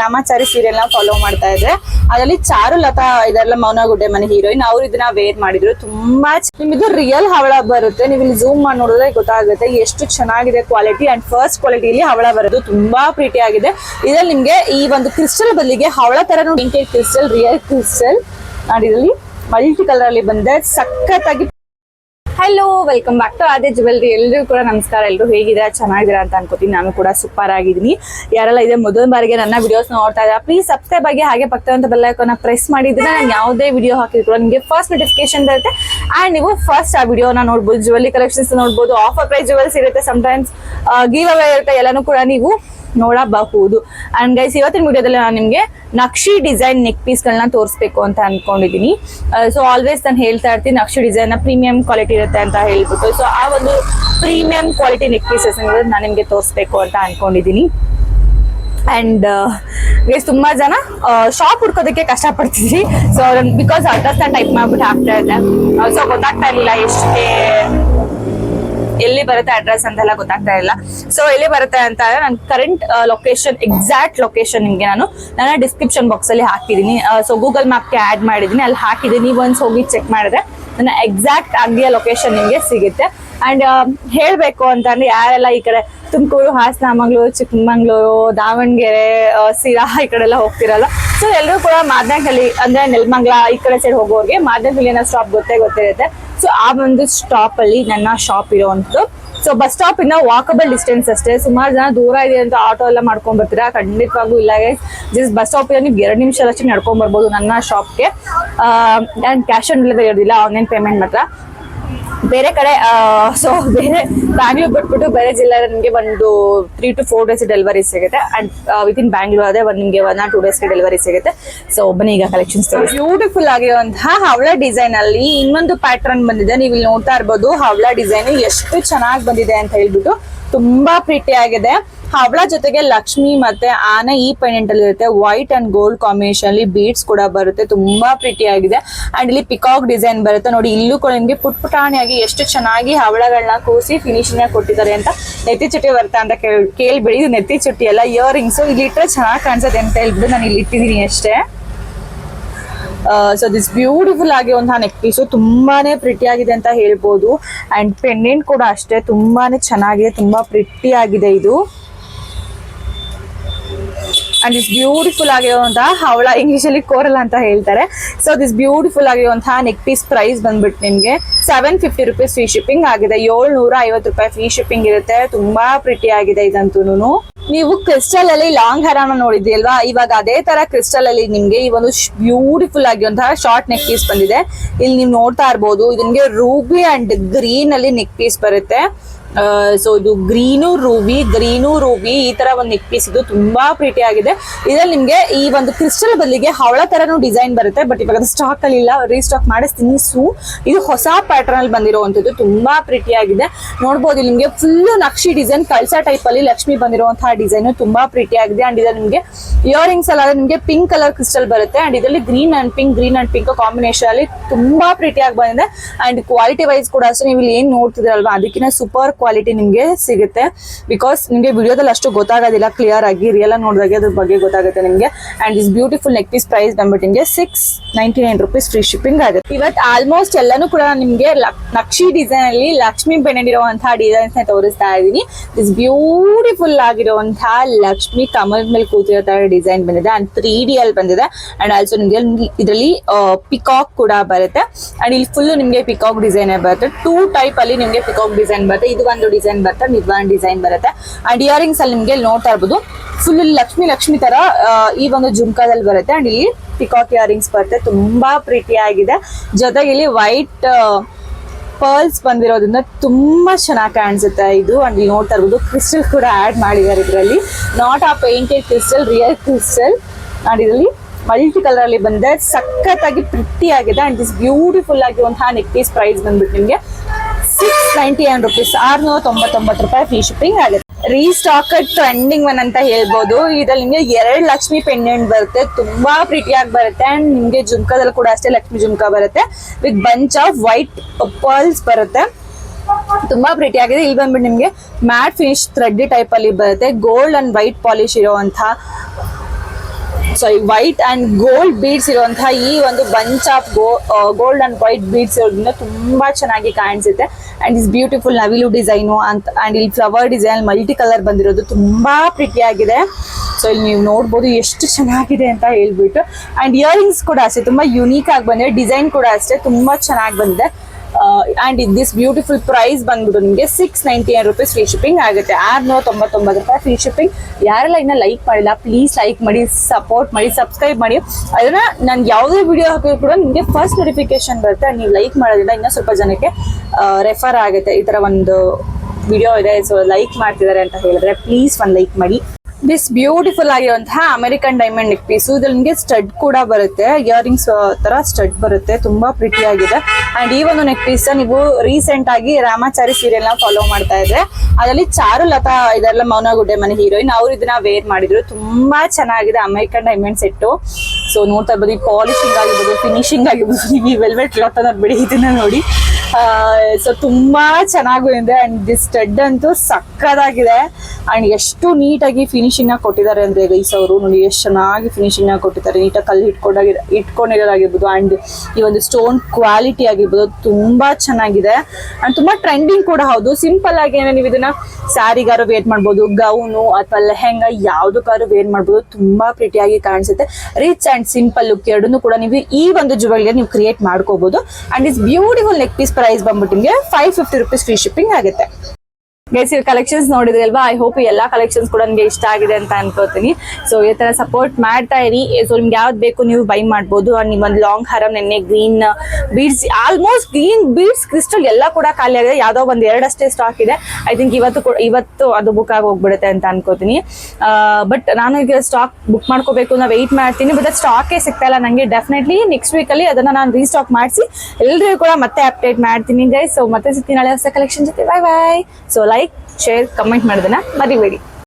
Ramachari ಸೀರಿಯಲ್ನ follow ಮಾಡ್ತಾ ಇದ್ರೆ, ಅದರಲ್ಲಿ ಚಾರು ಲತಾ ಇದೆಲ್ಲ ಮೌನ ಗುಡ್ಡೆ ಮನೆ ಹೀರೋಯಿನ್ ಅವ್ರು ಇದನ್ನ ವೇರ್ ಮಾಡಿದ್ರು. ತುಂಬಾ ನಿಮ್ದು ರಿಯಲ್ ಹವಳ ಬರುತ್ತೆ. ನೀವು ಇಲ್ಲಿ ಝೂಮ್ ಮಾಡಿ ನೋಡಿದ್ರೆ ಗೊತ್ತಾಗುತ್ತೆ ಎಷ್ಟು ಚೆನ್ನಾಗಿದೆ ಕ್ವಾಲಿಟಿ ಅಂಡ್ ಫಸ್ಟ್ ಕ್ವಾಲಿಟಿಲಿ ಹವಳ ಬರೋದು. ತುಂಬಾ ಪ್ರೀತಿ ಆಗಿದೆ. ಇದ್ರಲ್ಲಿ ನಿಮ್ಗೆ ಈ ಒಂದು ಕ್ರಿಸ್ಟಲ್ ಬದಲಿಗೆ ಹವಳ ತರ ಕ್ರಿಸ್ಟಲ್ ರಿಯಲ್ ಕ್ರಿಸ್ಟಲ್ ನಾಡಿದಲ್ಲಿ ಮಲ್ಟಿ ಕಲರ್ ಅಲ್ಲಿ ಬಂದೆ. ಸಖತ್ತಾಗಿ hello welcome back to Aadi jewellery ಎಲ್ಲರಿಗೂ ಕೂಡ ನಮಸ್ಕಾರ. ಎಲ್ಲರೂ ಹೇಗಿದ್ದೀರಾ? ಚೆನ್ನಾಗಿದ್ದೀರಾ ಅಂತ ಅನ್ಕೋತೀನಿ. ನಾನು ಕೂಡ ಸೂಪರ್ ಆಗಿದ್ದೀನಿ. ಯಾರೆಲ್ಲ ಇದೆ ಮೊದಲ ಬಾರಿಗೆ ನನ್ನ ವಿಡಿಯೋಸ್ ನೋಡ್ತಾ ಇದ್ದಾರೆ ಪ್ಲೀಸ್ ಸಬ್ಸ್ಕ್ರೈಬ್ ಆಗಿ ಹಾಗೆ ಪಕ್ಕದ ಬೆಲ್ ಐಕಾನ್ ಪ್ರೆಸ್ ಮಾಡಿದ್ರೆ ನಾನು ಯಾವುದೇ ವಿಡಿಯೋ ಹಾಕಿದ್ರು ಕೂಡ ನಿಮಗೆ ಫಸ್ಟ್ ನೋಟಿಫಿಕೇಶನ್ ಬರುತ್ತೆ. ಆ್ಯಂಡ್ ನೀವು ಫಸ್ಟ್ ಆ ವಿಡಿಯೋನ ನೋಡ್ಬೋದು. ಜುವೆಲ್ರಿ ಕಲೆಕ್ಷನ್ಸ್ ನೋಡ್ಬೋದು. ಆಫರ್ ಪ್ರೈಸ್ ಜುವೆಲ್ಸ್ ಇರುತ್ತೆ ಸಮಟೈಮ್ಸ್ ಗೀವ್ ಅವೇ ಇರುತ್ತೆ. ಎಲ್ಲನೂ ಕೂಡ ನೀವು ನೋಡಬಹುದು. ಅಂಡ್ ಗೈಸ್ ಇವತ್ತಿನ ವಿಡಿಯೋದಲ್ಲಿ ನಾನು ನಿಮಗೆ ನಕ್ಷಿ ಡಿಸೈನ್ ನೆಕ್ ಪೀಸ್ ಗಳನ್ನ ತೋರಿಸ್ಬೇಕು ಅಂತ ಅನ್ಕೊಂಡಿದ್ದೀನಿ ಸೊ ಆಲ್ವೇಸ್ ನಾನು ಹೇಳ್ತಾ ಇರ್ತೀನಿ, ನಕ್ಷಿ ಡಿಸೈನ್ ಪ್ರೀಮಿಯಂ ಕ್ವಾಲಿಟಿ ಇರುತ್ತೆ ಅಂತ ಹೇಳ್ಬಿಟ್ಟು. ಸೊ ಆ ಒಂದು ಪ್ರೀಮಿಯಂ ಕ್ವಾಲಿಟಿ ನೆಕ್ ಪೀಸಸ್ ನಾನು ನಿಮಗೆ ತೋರಿಸ್ಬೇಕು ಅಂತ ಅನ್ಕೊಂಡಿದ್ದೀನಿ ಅಂಡ್ ಗೈಸ್ ತುಂಬಾ ಜನ ಶಾಪ್ ಹುಡ್ಕೋದಕ್ಕೆ ಕಷ್ಟಪಡ್ತಿದ್ರಿ ಸೊ ಬಿಕಾಸ್ ಅಡ್ರೆಸ್ ಟೈಪ್ ಮಾಡ್ಬಿಟ್ಟು ಹಾಕ್ತಾ ಇದ್ದೆ. ಸೊ ಗೊತ್ತಾಗ್ತಾ ಇರಲಿಲ್ಲ ಎಷ್ಟೇ ಎಲ್ಲಿ ಬರುತ್ತೆ ಅಡ್ರೆಸ್ ಅಂತೆಲ್ಲ ಗೊತ್ತಾಗ್ತಾ ಇಲ್ಲ. ಸೊ ಎಲ್ಲಿ ಬರುತ್ತೆ ಅಂತ ಅಂದ್ರೆ ನನ್ನ ಕರೆಂಟ್ ಲೊಕೇಶನ್ ಎಕ್ಸಾಕ್ಟ್ ಲೊಕೇಶನ್ ನಿಮಗೆ ನಾನು ನನ್ನ ಡಿಸ್ಕ್ರಿಪ್ಷನ್ ಬಾಕ್ಸ್ ಅಲ್ಲಿ ಹಾಕಿದ್ದೀನಿ ಸೊ ಗೂಗಲ್ ಮ್ಯಾಪ್ಗೆ ಆಡ್ ಮಾಡಿದ್ದೀನಿ ಅಲ್ಲಿ ಹಾಕಿದ್ದೀನಿ ನೀವು ಹೋಗಿ ಚೆಕ್ ಮಾಡಿದ್ರೆ ನನ್ನ ಎಕ್ಸಾಕ್ಟ್ ಅಂಗಡಿಯ ಲೊಕೇಶನ್ ನಿಮಗೆ ಸಿಗುತ್ತೆ. ಅಂಡ್ ಹೇಳಬೇಕು ಅಂತಂದ್ರೆ ಯಾರೆಲ್ಲ ಈ ಕಡೆ ತುಮಕೂರು, ಹಾಸನ, ಮಂಗಳೂರು, ಚಿಕ್ಕಮಂಗ್ಳೂರು, ದಾವಣಗೆರೆ ಸಿರಾ ಈ ಕಡೆ ಎಲ್ಲ ಹೋಗ್ತಿರಲ್ಲ. ಸೊ ಎಲ್ಲರೂ ಕೂಡ ಮಾದನಹಳ್ಳಿ ಅಂದ್ರೆ ನೆಲಮಂಗ್ಲ ಈ ಕಡೆ ಸೈಡ್ ಹೋಗೋರಿಗೆ ಮಾದನಹಳ್ಳಿ ಅನ್ನೋ ಸ್ಟಾಪ್ ಗೊತ್ತೇ ಗೊತ್ತಿರುತ್ತೆ ಸೊ ಆ ಒಂದು ಸ್ಟಾಪ್ ಅಲ್ಲಿ ನನ್ನ ಶಾಪ್ ಇರುವಂತದ್ದು ಸೊ ಬಸ್ ಸ್ಟಾಪ್ ಇಂದ ವಾಕಬಲ್ ಡಿಸ್ಟೆನ್ಸ್ ಅಷ್ಟೇ. ಸುಮಾರು ಜನ ದೂರ ಇದೆ ಅಂತ ಆಟೋ ಎಲ್ಲ ಮಾಡ್ಕೊಂಡ್ ಬರ್ತೀರಾ? ಖಂಡಿತವಾಗೂ ಇಲ್ಲ ಜಸ್ಟ್ ಬಸ್ ಸ್ಟಾಪ್ ನೀವು ಎರಡು ನಿಮಿಷ ಅಷ್ಟೇ ನಡ್ಕೊಂಡ್ ಬರ್ಬೋದು ನನ್ನ ಶಾಪ್ಗೆ ನಾನು ಕ್ಯಾಶ್ ಆನ್ ಡೆಲಿವರಿ ಇರೋದಿಲ್ಲ ಆನ್ಲೈನ್ ಪೇಮೆಂಟ್ ಮಾತ್ರ. ಬೇರೆ ಕಡೆ ಸೊ ಬೇರೆ ಬ್ಯಾಂಗ್ಳೂರ್ ಬಿಟ್ಬಿಟ್ಟು ಬೇರೆ ಜಿಲ್ಲೆ ನಿಮಗೆ ಒಂದು three to four days delivery ಸಿಗುತ್ತೆ. ಅಂಡ್ ವಿತ್ ಇನ್ ಬ್ಯಾಂಗ್ಳೂರ್ ಅದೇ ಒಂದು ನಿಮಗೆ ಒನ್ ಆರ್ ಟೂ ಡೇಸ್ಗೆ ಡೆಲಿವರಿ ಸಿಗುತ್ತೆ. ಸೊ ಬನ್ನಿ ಈಗ ಕಲೆಕ್ಷನ್ಸ್ ಬ್ಯೂಟಿಫುಲ್ ಆಗಿರುವಂತಹ ಹವಳ ಡಿಸೈನ್ ಅಲ್ಲಿ ಇನ್ನೊಂದು ಪ್ಯಾಟರ್ನ್ ಬಂದಿದೆ. ನೀವು ಇಲ್ಲಿ ನೋಡ್ತಾ ಇರ್ಬೋದು ಹವಳ ಡಿಸೈನ್ ಎಷ್ಟು ಚೆನ್ನಾಗಿ ಬಂದಿದೆ ಅಂತ ಹೇಳ್ಬಿಟ್ಟು ತುಂಬಾ ಪ್ರೀತಿ ಆಗಿದೆ. ಹವಳ ಜೊತೆಗೆ ಲಕ್ಷ್ಮಿ ಮತ್ತೆ ಆನೆ ಈ ಪೆಂಡೆಂಟ್ ಅಲ್ಲಿ ಇರುತ್ತೆ. ವೈಟ್ ಅಂಡ್ ಗೋಲ್ಡ್ ಕಾಂಬಿನೇಷನ್ ಅಲ್ಲಿ ಬೀಡ್ಸ್ ಕೂಡ ಬರುತ್ತೆ. ತುಂಬಾ ಪ್ರಿಟಿ ಆಗಿದೆ. ಅಂಡ್ ಇಲ್ಲಿ ಪಿಕಾಕ್ ಡಿಸೈನ್ ಬರುತ್ತೆ. ನೋಡಿ, ಇಲ್ಲೂ ಕೂಡ ನಿಮಗೆ ಪುಟ್ ಪುಟಾಣಿಯಾಗಿ ಎಷ್ಟು ಚೆನ್ನಾಗಿ ಹವಳಗಳನ್ನ ಕೂಸಿ ಫಿನಿಶಿಂಗ್ ಕೊಟ್ಟಿದ್ದಾರೆ ಅಂತ ನೆತ್ತಿ ಚುಟ್ಟಿ ಬರುತ್ತೆ ಅಂತ ಕೇಳ್, ಕೇಳ್ಬಿಡಿ. ಇದು ನೆತ್ತಿ ಚುಟ್ಟಿ ಅಲ್ಲ ಇಯರಿಂಗ್ಸ್ ಇಲ್ಲಿ ಇಟ್ಟರೆ ಚೆನ್ನಾಗಿ ಕಾಣಿಸುತ್ತೆ ಅಂತ ಹೇಳ್ಬಿಟ್ಟು ನಾನು ಇಲ್ಲಿ ಇಟ್ಟಿದ್ದೀನಿ ಅಷ್ಟೇ. ಸೊ ದಿಸ್ ಬ್ಯೂಟಿಫುಲ್ ಆಗಿರುವಂತಹ ನೆಕ್ ಪೀಸು ತುಂಬಾನೇ ಪ್ರಿಟಿ ಆಗಿದೆ ಅಂತ ಹೇಳ್ಬೋದು. ಅಂಡ್ ಪೆಂಡೆಂಟ್ ಕೂಡ ಅಷ್ಟೇ. ತುಂಬಾನೇ ಚೆನ್ನಾಗಿದೆ. ತುಂಬಾ ಪ್ರಿಟಿ ಆಗಿದೆ ಇದು. ಅಂಡ್ ಇಸ್ ಬ್ಯೂಟಿಫುಲ್ ಆಗಿರುವಂತಹ ಹವಳ ಇಂಗ್ಲಿಷ್ ಅಲ್ಲಿ ಕೋರಲ್ ಅಂತ ಹೇಳ್ತಾರೆ. ಸೊ ದಿಸ್ ಬ್ಯೂಟಿಫುಲ್ ಆಗಿರುವಂತಹ ನೆಕ್ ಪೀಸ್ ಪ್ರೈಸ್ ಬಂದ್ಬಿಟ್ಟು ನಿಮ್ಗೆ seven fifty rupees free shipping ಆಗಿದೆ. ಏಳ್ನೂರ ಐವತ್ತು ರೂಪಾಯಿ ಫ್ರೀ ಶಿಪ್ಪಿಂಗ್ ಇರುತ್ತೆ. ತುಂಬಾ ಪ್ರಿಟಿ ಆಗಿದೆ ಇದಂತೂ ನೀವು ಕ್ರಿಸ್ಟಲ್ ಅಲ್ಲಿ ಲಾಂಗ್ ಹೆರಾನ ನೋಡಿದ್ರಿ ಅಲ್ವಾ? ಇವಾಗ ಅದೇ ತರ ಕ್ರಿಸ್ಟಲ್ ಅಲ್ಲಿ ನಿಮ್ಗೆ ಈ ಒಂದು ಬ್ಯೂಟಿಫುಲ್ ಆಗಿರುವಂತಹ ಶಾರ್ಟ್ ನೆಕ್ ಪೀಸ್ ಬಂದಿದೆ. ಇಲ್ಲಿ ನೀವು ನೋಡ್ತಾ ಇರ್ಬೋದು. ಇದು ನಿಮ್ಗೆ ರೂಬಿ ಅಂಡ್ ಗ್ರೀನ್ ಅಲ್ಲಿ ನೆಕ್ ಪೀಸ್ ಬರುತ್ತೆ. ಸೊ ಇದು ಗ್ರೀನು ರೂಬಿ ಗ್ರೀನು ರೂಬಿ ಈ ತರ ಒಂದು ನೆಕ್ ಪೀಸ್ ಇದು ತುಂಬಾ ಪ್ರೀಟಿ ಆಗಿದೆ. ಇದ್ರಲ್ಲಿ ನಿಮ್ಗೆ ಈ ಒಂದು ಕ್ರಿಸ್ಟಲ್ ಬದಲಿಗೆ ಹವಳ ತರನು ಡಿಸೈನ್ ಬರುತ್ತೆ ಬಟ್ ಇವಾಗ ಸ್ಟಾಕ್ ಅಲ್ಲಿ ಇಲ್ಲ ರೀಸ್ಟಾಕ್ ಮಾಡಿಸ್ತೀನಿ, ಸೂ. ಇದು ಹೊಸ ಪ್ಯಾಟರ್ನ್ ಅಲ್ಲಿ ಬಂದಿರುವಂತದ್ದು ತುಂಬಾ ಪ್ರೀಟಿ ಆಗಿದೆ. ಇಲ್ಲಿ ನಿಮ್ಗೆ ಫುಲ್ ನಕ್ಷಿ ಡಿಸೈನ್ ಕಳ್ಸ ಟೈಪ್ ಅಲ್ಲಿ ಲಕ್ಷ್ಮಿ ಬಂದಿರುವಂತಹ ಡಿಸೈನ್ ತುಂಬಾ ಪ್ರೀಟಿ ಆಗಿದೆ. ಅಂಡ್ ಇದ್ರಲ್ಲಿ ನಿಮ್ಗೆ ಇಯರಿಂಗ್ಸ್ ಎಲ್ಲ ನಿಮ್ಗೆ ಪಿಂಕ್ ಕಲರ್ ಕ್ರಿಸ್ಟಲ್ ಬರುತ್ತೆ. ಅಂಡ್ ಇದರಲ್ಲಿ green and pink green and pink combination ಅಲ್ಲಿ ತುಂಬಾ ಪ್ರೀತಿಯಾಗಿ ಬಂದಿದೆ. ಅಂಡ್ ಕ್ವಾಲಿಟಿ ವೈಸ್ ಕೂಡ ಅಷ್ಟೇ, ನೀವು ಇಲ್ಲಿ ಏನ್ ನೋಡ್ತಿದ್ರಲ್ವಾ ಅದಕ್ಕಿಂತ ಸೂಪರ್ ಕ್ವಾಲಿಟಿ ನಿಮಗೆ ಸಿಗುತ್ತೆ. ಬಿಕಾಸ್ ನಿಮಗೆ ವಿಡಿಯೋದಲ್ಲಿ ಅಷ್ಟು ಗೊತ್ತಾಗೋದಿಲ್ಲ ಕ್ಲಿಯರ್ ಆಗಿ ರಿಯಲ್ ಆಗಿ ನೋಡಿದಾಗ ಅದ್ರ ಬಗ್ಗೆ ಗೊತ್ತಾಗುತ್ತೆ ನಿಮಗೆ. And is beautiful neck piece price ಬಂದ್ಬಿಟ್ಟು ನಿಮಗೆ six ninety nine rupees free shipping ಆಗುತ್ತೆ. ಇವತ್ತು ಆಲ್ಮೋಸ್ಟ್ ಎಲ್ಲಾನು ಕೂಡ ನಿಮಗೆ ನಕ್ಷಿ ಡಿಸೈನ್ ಅಲ್ಲಿ ಲಕ್ಷ್ಮಿ ಬೆನೆಡಿರುವಂತಹ ಡಿಸೈನ್ಸ್ನ ತೋರಿಸ್ತಾ ಇದ್ದೀನಿ. ಇಸ್ ಬ್ಯೂಟಿಫುಲ್ ಆಗಿರುವಂತಹ ಲಕ್ಷ್ಮಿ ಕಮಲ್ ಮೇಲೆ ಕೂತಿರೋ ತರ ಡಿಸೈನ್ ಬಂದಿದೆ ಅಂಡ್ ತ್ರೀ ಡಿ ಅಲ್ಲಿ ಬಂದಿದೆ. ಅಂಡ್ ಆಲ್ಸೋ ನಿಮಗೆ ಇದರಲ್ಲಿ ಪಿಕಾಕ್ ಕೂಡ ಬರುತ್ತೆ. ಅಂಡ್ ಇಲ್ಲಿ ಫುಲ್ ನಿಮಗೆ ಪಿಕಾಕ್ ಡಿಸೈನ್ ಬರುತ್ತೆ. ಟೂ ಟೈಪ್ ಅಲ್ಲಿ ನಿಮಗೆ ಪಿಕಾಕ್ ಡಿಸೈನ್ ಬರುತ್ತೆ. ಇದು ಒಂದು ಡಿಸೈನ್ ಬರುತ್ತೆ ಒಂದು ಡಿಸೈನ್ ಬರುತ್ತೆ. ಅಂಡ್ ಇಯರಿಂಗ್ಸ್ ಅಲ್ಲಿ ನಿಮ್ಗೆ ನೋಡ್ತಾ ಇರ್ಬೋದು. ಫುಲ್ ಲಕ್ಷ್ಮಿ ಲಕ್ಷ್ಮಿ ತರ ಈ ಒಂದು ಜುಮ್ಕಾದಲ್ಲಿ ಬರುತ್ತೆ. ಅಂಡ್ ಇಲ್ಲಿ ಪಿಕಾಕ್ ಇಯರಿಂಗ್ಸ್ ಬರುತ್ತೆ. ತುಂಬಾ ಪ್ರೀತಿಯಾಗಿದೆ ಜೊತೆಗೆ ಇಲ್ಲಿ ವೈಟ್ ಪರ್ಲ್ಸ್ ಬಂದಿರೋದ್ರಿಂದ ತುಂಬಾ ಚೆನ್ನಾಗಿ ಕಾಣಿಸುತ್ತೆ ಇದು. ಅಂಡ್ ಇಲ್ಲಿ ನೋಡ್ತಾ ಇರ್ಬೋದು ಕ್ರಿಸ್ಟಲ್ ಕೂಡ ಆಡ್ ಮಾಡಿದ್ದಾರೆ ಇದರಲ್ಲಿ. Not a painted crystal real crystal and ಇದರಲ್ಲಿ ಮಲ್ಟಿ ಕಲರ್ ಅಲ್ಲಿ ಬಂದಿದೆ. ಸಖತ್ತಾಗಿ ಪ್ರಿಟಿ ಆಗಿದೆ. ಅಂಡ್ ದಿಸ್ ಬ್ಯೂಟಿಫುಲ್ ಆಗಿರುವಂತಹ ನೆಕ್ ಪೀಸ್ ಪ್ರೈಸ್ ಬಂದ್ಬಿಟ್ಟು ನಿಮಗೆ ನೈಂಟಿ ಒನ್ ರುಪೀಸ್ ಆರ್ನೂರ ತೊಂಬತ್ತೊಂಬತ್ತು ರೂಪಾಯಿ ಫ್ರೀ ಶಿಪ್ಪಿಂಗ್ ಆಗುತ್ತೆ. ರೀಸ್ಟಾಕ್ ಟ್ರೆಂಡಿಂಗ್ ಒನ್ ಅಂತ ಹೇಳ್ಬೋದು. ಇದರಲ್ಲಿ ನಿಮಗೆ ಎರಡು ಲಕ್ಷ್ಮಿ ಪೆಂಡೆಂಟ್ ಬರುತ್ತೆ. ತುಂಬಾ ಪ್ರೀತಿಯಾಗಿ ಬರುತ್ತೆ. ಅಂಡ್ ನಿಮಗೆ ಜುಮ್ಕಾದಲ್ಲಿ ಕೂಡ ಅಷ್ಟೇ ಲಕ್ಷ್ಮಿ ಜುಮ್ಕಾ ಬರುತ್ತೆ. With bunch of white pearls ಬರುತ್ತೆ. ತುಂಬಾ ಪ್ರೀತಿ ಆಗಿದೆ. ಇಲ್ಲಿ ಬಂದ್ಬಿಟ್ಟು ನಿಮ್ಗೆ ಮ್ಯಾಟ್ ಫಿನಿಶ್ ಥ್ರೆಡ್ ಟೈಪ್ ಅಲ್ಲಿ ಬರುತ್ತೆ. ಗೋಲ್ಡ್ ಅಂಡ್ ವೈಟ್ ಪಾಲಿಶ್ ಇರುವಂತಹ ಸೊ ಈ ವೈಟ್ ಅಂಡ್ ಗೋಲ್ಡ್ ಬೀಡ್ಸ್ ಇರುವಂತಹ ಈ ಒಂದು bunch of gold and white beads ಇರೋದ್ರಿಂದ ತುಂಬಾ ಚೆನ್ನಾಗಿ ಕಾಣಿಸುತ್ತೆ. ಅಂಡ್ ಇಸ್ ಬ್ಯೂಟಿಫುಲ್ ನವಿಲು ಡಿಸೈನು ಅಂತ ಅಂಡ್ ಇಲ್ಲಿ ಫ್ಲವರ್ ಡಿಸೈನ್ ಮಲ್ಟಿ ಕಲರ್ ಬಂದಿರೋದು ತುಂಬಾ ಪ್ರಿಟಿ ಆಗಿದೆ. ಸೊ ಇಲ್ಲಿ ನೀವು ನೋಡ್ಬೋದು ಎಷ್ಟು ಚೆನ್ನಾಗಿದೆ ಅಂತ ಹೇಳ್ಬಿಟ್ಟು. ಅಂಡ್ ಇಯರಿಂಗ್ಸ್ ಕೂಡ ಅಷ್ಟೇ, ತುಂಬಾ ಯುನೀಕ್ ಆಗಿ ಬಂದಿದೆ. ಡಿಸೈನ್ ಕೂಡ ಅಷ್ಟೇ, ತುಂಬಾ ಚೆನ್ನಾಗಿ ಬಂದಿದೆ. ಅಂಡ್ ದಿಸ್ ಬ್ಯೂಟಿಫುಲ್ ಪ್ರೈಸ್ ಬಂದ್ಬಿಟ್ಟು ನಿಮಗೆ six ninety nine rupees free shipping ಆಗುತ್ತೆ. ಆರ್ನೂರ ತೊಂಬತ್ತೊಂಬತ್ತು ರೂಪಾಯಿ ಫ್ರೀ ಶಿಪ್ಪಿಂಗ್ ಯಾರೆಲ್ಲ ಇನ್ನ ಲೈಕ್ ಮಾಡಿಲ್ಲ ಪ್ಲೀಸ್ ಲೈಕ್ ಮಾಡಿ ಸಪೋರ್ಟ್ ಮಾಡಿ ಸಬ್ಸ್ಕ್ರೈಬ್ ಮಾಡಿ. ಅದನ್ನ ನಾನು ಯಾವುದೇ ವಿಡಿಯೋ ಹಾಕಿದ್ರು ಕೂಡ ನಿಮಗೆ ಫಸ್ಟ್ ನೋಟಿಫಿಕೇಶನ್ ಬರುತ್ತೆ. ಅಂಡ್ ನೀವು ಲೈಕ್ ಮಾಡೋದ್ರಿಂದ ಇನ್ನೂ ಸ್ವಲ್ಪ ಜನಕ್ಕೆ ರೆಫರ್ ಆಗುತ್ತೆ. ಈ ತರ ಒಂದು ವಿಡಿಯೋ ಇದೆ. ಸೊ ಲೈಕ್ ಮಾಡ್ತಿದ್ದಾರೆ ಅಂತ ಹೇಳಿದ್ರೆ ಪ್ಲೀಸ್ ಒಂದು ಲೈಕ್ ಮಾಡಿ. ದಿಸ್ ಬ್ಯೂಟಿಫುಲ್ ಆಗಿರುವಂತಹ ಅಮೆರಿಕನ್ ಡೈಮಂಡ್ ನೆಕ್ ಪೀಸ್ ಇದ್ರಲ್ಲಿ ನಿಮಗೆ ಸ್ಟಡ್ ಕೂಡ ಬರುತ್ತೆ. ಇಯರಿಂಗ್ಸ್ ತರ ಸ್ಟಡ್ ಬರುತ್ತೆ. ತುಂಬಾ ಪ್ರಿಟಿ ಆಗಿದೆ. ಅಂಡ್ ಈ ಒಂದು ನೆಕ್ ಪೀಸ್ ನೀವು ರೀಸೆಂಟ್ ಆಗಿ ರಾಮಾಚಾರಿ ಸೀರಿಯಲ್ನ ಫಾಲೋ ಮಾಡ್ತಾ ಇದ್ರೆ, ಅದರಲ್ಲಿ ಚಾರು ಲತಾ ಇದೆಲ್ಲ ಮೌನಗುಡ್ಡೆ ಮನೆ ಹೀರೋಯಿನ್ ಅವ್ರು ಇದನ್ನ ವೇರ್ ಮಾಡಿದ್ರು. ತುಂಬಾ ಚೆನ್ನಾಗಿದೆ ಅಮೆರಿಕನ್ ಡೈಮಂಡ್ ಸೆಟ್ಟು ಸೊ ನೋಡ್ತಾ ಇರ್ಬೋದು ಪಾಲಿಶಿಂಗ್ ಆಗಿರ್ಬೋದು ಫಿನಿಶಿಂಗ್ ಆಗಿರ್ಬೋದು, ಈ ವೆಲ್ವೆಟ್ ಕ್ಲಾತ್ ಬಿಡಿ, ಇದನ್ನ ನೋಡಿ. ಸೊ ತುಂಬಾ ಚೆನ್ನಾಗೂ ಇದೆ. ಅಂಡ್ ದಿಸ್ ಸ್ಟಡ್ ಅಂತೂ ಸಕ್ಕದಾಗಿದೆ. ಅಂಡ್ ಎಷ್ಟು ನೀಟಾಗಿ ಫಿನಿಶಿಂಗ್ ಕೊಟ್ಟಿದ್ದಾರೆ ಅಂದ್ರೆ ಗೈಸ್ ಅವರು. ನೋಡಿ, ಎಷ್ಟು ಚೆನ್ನಾಗಿ ಫಿನಿಶಿಂಗ್ ಕೊಟ್ಟಿದ್ದಾರೆ. ನೀಟಾಗಿ ಕಲ್ಲು ಇಟ್ಕೊಂಡಾಗಿ ಇಟ್ಕೊಂಡಿರೋದಾಗಿರ್ಬೋದು ಅಂಡ್ ಈ ಒಂದು ಸ್ಟೋನ್ ಕ್ವಾಲಿಟಿ ಆಗಿರ್ಬೋದು ತುಂಬಾ ಚೆನ್ನಾಗಿದೆ. ಅಂಡ್ ತುಂಬಾ ಟ್ರೆಂಡಿಂಗ್ ಕೂಡ ಹೌದು. ಸಿಂಪಲ್ ಆಗಿ ಏನೋ ನೀವು ಇದನ್ನ ಸ್ಯಾರಿಗಾರು ವೇರ್ ಮಾಡ್ಬೋದು ಗೌನು ಅಥವಾ ಲೆಹೆಂಗಾ ಯಾವ್ದಕ್ಕಾದ್ರು ವೇರ್ ಮಾಡ್ಬೋದು. ತುಂಬಾ ಪ್ರಿಟಿಯಾಗಿ ಕಾಣಿಸುತ್ತೆ. ರಿಚ್ ಅಂಡ್ ಸಿಂಪಲ್ ಲುಕ್ ಎರಡನ್ನೂ ಕೂಡ ನೀವು ಈ ಒಂದು ಜುವೆಲ್ಗೆ ನೀವು ಕ್ರಿಯೇಟ್ ಮಾಡ್ಕೋಬಹುದು and is beautiful neck piece price ಬಂದ್ಬಿಟ್ಟು ನಿಮಗೆ five fifty rupees free shipping ಆಗುತ್ತೆ. ಗೈಸ್ ಇವ್ ಕಲೆಕ್ಷನ್ಸ್ ನೋಡಿದ್ರಿ ಅಲ್ವಾ ಐ ಹೋಪ್ ಎಲ್ಲಾ ಕಲೆಕ್ಷನ್ಸ್ ಕೂಡ ನಿಮಗೆ ಇಷ್ಟ ಆಗಿದೆ ಅಂತ ಅನ್ಕೋತೀನಿ. ಸೊ ಈ ತರ ಸಪೋರ್ಟ್ ಮಾಡ್ತಾ ಇರಿ. ಸೊ ನಿಮ್ಗೆ ಯಾವ್ದು ಬೇಕು ನೀವು ಬೈ ಮಾಡ್ಬೋದು. ಅಂಡ್ ನಿಮ್ಮೊಂದು ಲಾಂಗ್ ಹರಮ್ ನೆನ್ನೆ green beads almost green beads crystal ಎಲ್ಲ ಕೂಡ ಖಾಲಿ ಆಗಿದೆ. ಯಾವ್ದೋ ಒಂದ್ ಎರಡಷ್ಟೇ ಸ್ಟಾಕ್ ಇದೆ. ಐ ಥಿಂಕ್ ಇವತ್ತು ಕೂಡ, ಇವತ್ತು ಅದು ಬುಕ್ ಆಗಿ ಹೋಗ್ಬಿಡುತ್ತೆ ಅಂತ ಅನ್ಕೋತೀನಿ. ಬಟ್ ನಾನು ಈಗ ಸ್ಟಾಕ್ ಬುಕ್ ಮಾಡ್ಕೋಬೇಕು ಅಂತ ವೆಯ್ಟ್ ಮಾಡ್ತೀನಿ. ಬಟ್ ಸ್ಟಾಕೇ ಸಿಗ್ತಾ ಇಲ್ಲ ನನಗೆ ಡೆಫಿನೆಟ್ಲಿ ನೆಕ್ಸ್ಟ್ ವೀಕಲ್ಲಿ ಅದನ್ನ ನಾನು ರೀಸ್ಟಾಕ್ ಮಾಡಿಸಿ ಎಲ್ಲರಿಗೂ ಕೂಡ ಮತ್ತೆ ಅಪ್ಡೇಟ್ ಮಾಡ್ತೀನಿ ಗೈಸ್ ಸೊ ಮತ್ತೆ ಸಿಗ್ತೀನಿ ನಾಳೆ ಹೊಸ ಕಲೆಕ್ಷನ್ ಜೊತೆ. Bye bye so like share comment ಮಾಡೋದನ್ನ ಮರಿಬೇಡಿ.